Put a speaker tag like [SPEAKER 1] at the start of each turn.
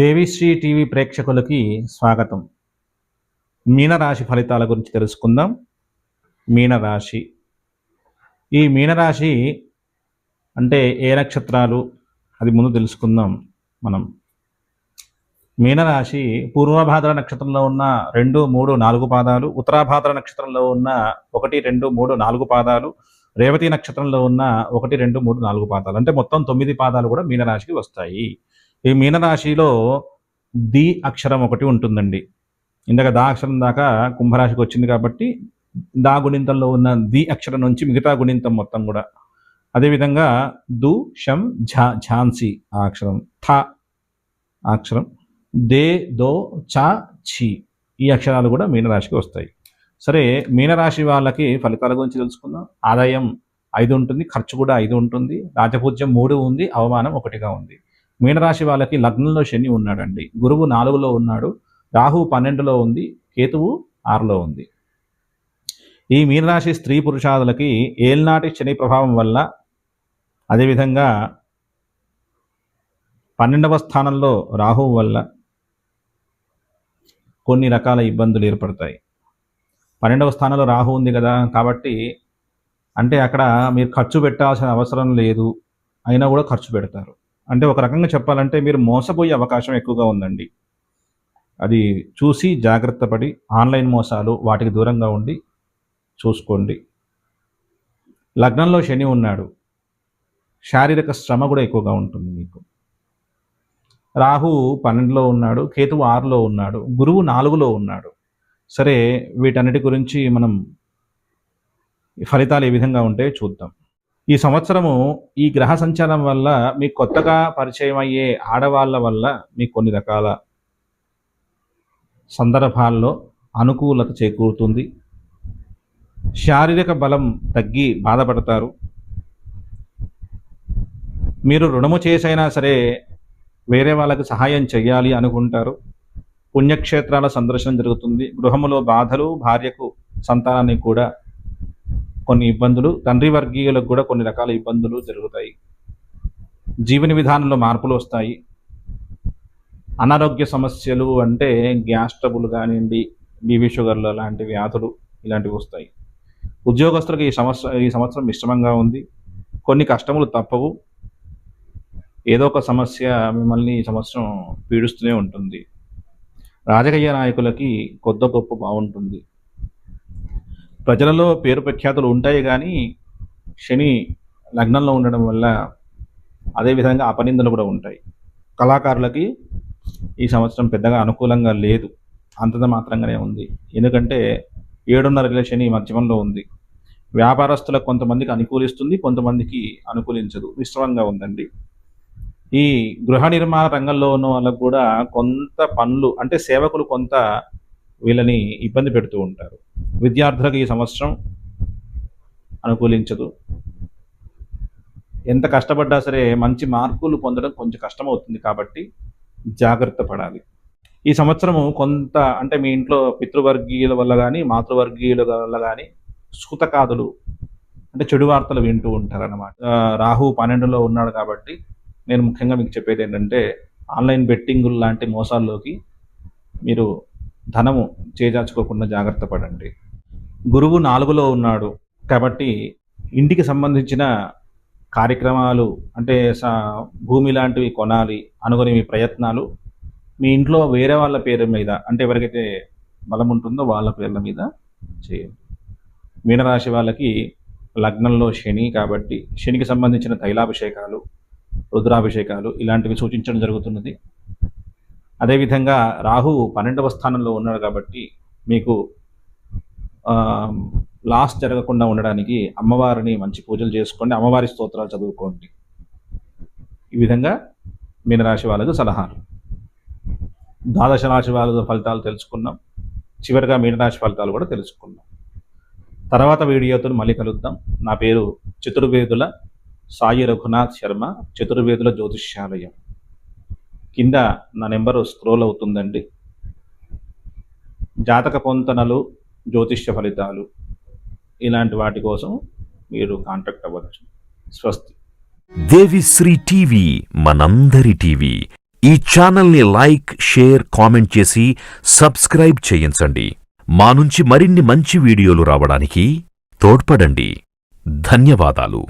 [SPEAKER 1] Devi Sri TV ప్రేక్షకులకి స్వాగతం. మీనరాశి ఫలితాల గురించి తెలుసుకుందాం. మీనరాశి. ఈ మీనరాశి అంటే ఏ నక్షత్రాలు? అది ముందు తెలుసుకుందాం మనం. మీనరాశి పూర్వభాద్ర నక్షత్రంలో ఉన్న రెండు మూడు నాలుగు పాదాలు ఉత్తరాభాద్ర నక్షత్రంలో ఉన్న ఒకటి రెండు మూడు నాలుగు పాదాలు రేవతి నక్షత్రంలో ఉన్న ఒకటి రెండు మూడు నాలుగు పాదాలు. అంటే మొత్తం తొమ్మిది పాదాలు కూడా మీనరాశికి వస్తాయి. ఈ మీనరాశిలో ది అక్షరం ఒకటి ఉంటుందండి. ఇందాక దా అక్షరం దాకా కుంభరాశికి వచ్చింది కాబట్టి దా గుణింతంలో ఉన్న ది అక్షరం నుంచి మిగతా గుణింతం మొత్తం కూడా. అదేవిధంగా దు షం ఝా ఝాన్సీ ఆ అక్షరం. థ ఆ అక్షరం. దే దో చా ఛీ ఈ అక్షరాలు కూడా మీనరాశికి వస్తాయి. సరే మీనరాశి వాళ్ళకి ఫలితాల గురించి తెలుసుకుందాం. ఆదాయం ఐదు ఉంటుంది ఖర్చు కూడా ఐదు ఉంటుంది రాజపూజ్యం మూడు ఉంది అవమానం ఒకటిగా ఉంది. మీనరాశి వాళ్ళకి లగ్నంలో శని ఉన్నాడండి. గురువు నాలుగులో ఉన్నాడు. రాహు పన్నెండులో ఉంది. కేతువు ఆరులో ఉంది. ఈ మీనరాశి స్త్రీ పురుషాదులకి ఏల్నాటి శని ప్రభావం వల్ల అదేవిధంగా పన్నెండవ స్థానంలో రాహువు వల్ల కొన్ని రకాల ఇబ్బందులు ఏర్పడతాయి. పన్నెండవ స్థానంలో రాహు ఉంది కదా కాబట్టి అంటే అక్కడ మీరు ఖర్చు పెట్టాల్సిన అవసరం లేదు. అయినా కూడా ఖర్చు పెడతారు. అంటే ఒక రకంగా చెప్పాలంటే మీరు మోసపోయే అవకాశం ఎక్కువగా ఉందండి. అది చూసి జాగ్రత్త పడి ఆన్లైన్ మోసాలు వాటికి దూరంగా ఉండి చూసుకోండి. లగ్నంలో శని ఉన్నాడు. శారీరక శ్రమ కూడా ఎక్కువగా ఉంటుంది మీకు. రాహు పన్నెండులో ఉన్నాడు కేతువు ఆరులో ఉన్నాడు గురువు నాలుగులో ఉన్నాడు. సరే వీటన్నిటి గురించి మనం ఫలితాలు ఏ విధంగా ఉంటాయో చూద్దాం. ఈ సంవత్సరము ఈ గ్రహ సంచారం వల్ల మీకు కొత్తగా పరిచయం అయ్యే ఆడవాళ్ళ వల్ల మీకు కొన్ని రకాల సందర్భాల్లో అనుకూలత చేకూరుతుంది. శారీరక బలం తగ్గి బాధపడతారు. మీరు రుణము చేసైనా సరే వేరే వాళ్ళకి సహాయం చేయాలి అనుకుంటారు. పుణ్యక్షేత్రాల సందర్శనం జరుగుతుంది. గృహములో బాధలు భార్యకు సంతానాన్ని కూడా కొన్ని ఇబ్బందులు తండ్రి వర్గీయులకు కూడా కొన్ని రకాల ఇబ్బందులు జరుగుతాయి. జీవన విధానంలో మార్పులు వస్తాయి. అనారోగ్య సమస్యలు అంటే గ్యాస్ ట్రబుల్ కానివ్వండి బీబీ షుగర్లు లాంటి వ్యాధులు ఇలాంటివి వస్తాయి. ఉద్యోగస్తులకు ఈ సంవత్సరం ఈ సంవత్సరం మిశ్రమంగా ఉంది. కొన్ని కష్టములు తప్పవు. ఏదో ఒక సమస్య మిమ్మల్ని ఈ సంవత్సరం పీడిస్తూనే ఉంటుంది. రాజకీయ నాయకులకి కొద్ద గొప్ప బాగుంటుంది ప్రజలలో పేరు ప్రఖ్యాతులు ఉంటాయి కానీ శని లగ్నంలో ఉండడం వల్ల అదేవిధంగా అపనిందలు కూడా ఉంటాయి. కళాకారులకి ఈ సంవత్సరం పెద్దగా అనుకూలంగా లేదు. అంతంత మాత్రంగానే ఉంది. ఎందుకంటే ఏడున్నర శని మధ్యమంలో ఉంది. వ్యాపారస్తులకు కొంతమందికి అనుకూలిస్తుంది కొంతమందికి అనుకూలించదు. మిశ్రమంగా ఉందండి. ఈ గృహ నిర్మాణ రంగంలో ఉన్న వాళ్ళకు కూడా కొంత పనులు అంటే సేవకులు కొంత వీళ్ళని ఇబ్బంది పెడుతూ ఉంటారు. విద్యార్థులకు ఈ సంవత్సరం అనుకూలించదు. ఎంత కష్టపడ్డా సరే మంచి మార్కులు పొందడం కొంచెం కష్టం అవుతుంది కాబట్టి జాగ్రత్త పడాలి. ఈ సంవత్సరము కొంత అంటే మీ ఇంట్లో పితృవర్గీయుల వల్ల కానీ మాతృవర్గీయుల వల్ల కానీ సుతకాదులు అంటే చెడు వార్తలు వింటూ ఉంటారన్నమాట. రాహు పన్నెండులో ఉన్నాడు కాబట్టి నేను ముఖ్యంగా మీకు చెప్పేది ఏంటంటే ఆన్లైన్ బెట్టింగులు లాంటి మోసాల్లోకి మీరు ధనము చేజార్చుకోకుండా జాగ్రత్త పడండి. గురువు నాలుగులో ఉన్నాడు కాబట్టి ఇంటికి సంబంధించిన కార్యక్రమాలు అంటే భూమి లాంటివి కొనాలి అనుకునే మీ ప్రయత్నాలు మీ ఇంట్లో వేరే వాళ్ళ పేరు మీద అంటే ఎవరికైతే బలం ఉంటుందో వాళ్ళ పేర్ల మీద చేయండి. మీనరాశి వాళ్ళకి లగ్నంలో శని కాబట్టి శనికి సంబంధించిన తైలాభిషేకాలు రుద్రాభిషేకాలు ఇలాంటివి సూచించడం జరుగుతున్నది. అదేవిధంగా రాహు పన్నెండవ స్థానంలో ఉన్నాడు కాబట్టి మీకు లాస్ జరగకుండా ఉండడానికి అమ్మవారిని మంచి పూజలు చేసుకోండి అమ్మవారి స్తోత్రాలు చదువుకోండి. ఈ విధంగా మీనరాశి వాళ్ళకు సలహాలు. ద్వాదశ రాశి వాళ్ళ ఫలితాలు తెలుసుకున్నాం. చివరిగా మీనరాశి ఫలితాలు కూడా తెలుసుకున్నాం. తర్వాత వీడియోతో మళ్ళీ కలుద్దాం. నా పేరు చతుర్వేదుల సాయి రఘునాథ్ శర్మ చతుర్వేదుల జ్యోతిష్యాలయం. కింద నా నెంబరు స్క్రోల్ అవుతుందండి. జాతక పొంతనలు జ్యోతిష్య ఫలితాలు ఇలాంటి వాటి కోసం మీరు కాంటాక్ట్ అవ్వచ్చు స్వస్తి.
[SPEAKER 2] దేవిశ్రీ టీవీ మనందరి టీవీ. ఈ ఛానల్ని లైక్ షేర్ కామెంట్ చేసి సబ్స్క్రైబ్ చేయించండి. మా నుంచి మరిన్ని మంచి వీడియోలు రావడానికి తోడ్పడండి. ధన్యవాదాలు.